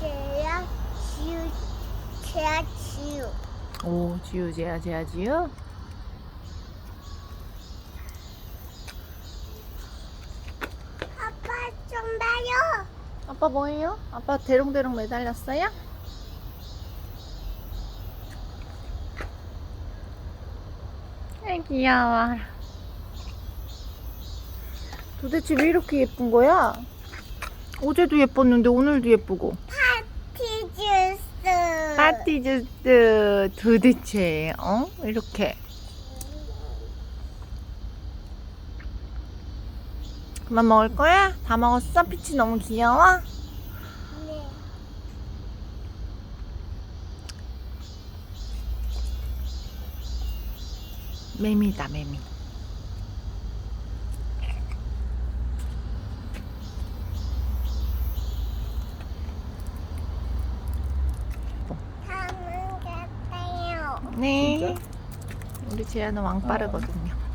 지우개야 지우 개야 지우 오, 지우, 제야, 제야, 지우. 아빠 좀 봐요 아빠 뭐예요? 아빠 대롱대롱 매달렸어요? 아이 귀여워 도대체 왜 이렇게 예쁜 거야? 어제도 예뻤는데 오늘도 예쁘고 파티 주스 도대체 어? 이렇게 그만 먹을 거야? 다 먹었어? 피치 너무 귀여워? 네. 매미다 매미 다음은 같아요 네 진짜? 우리 재야는 왕빠르거든요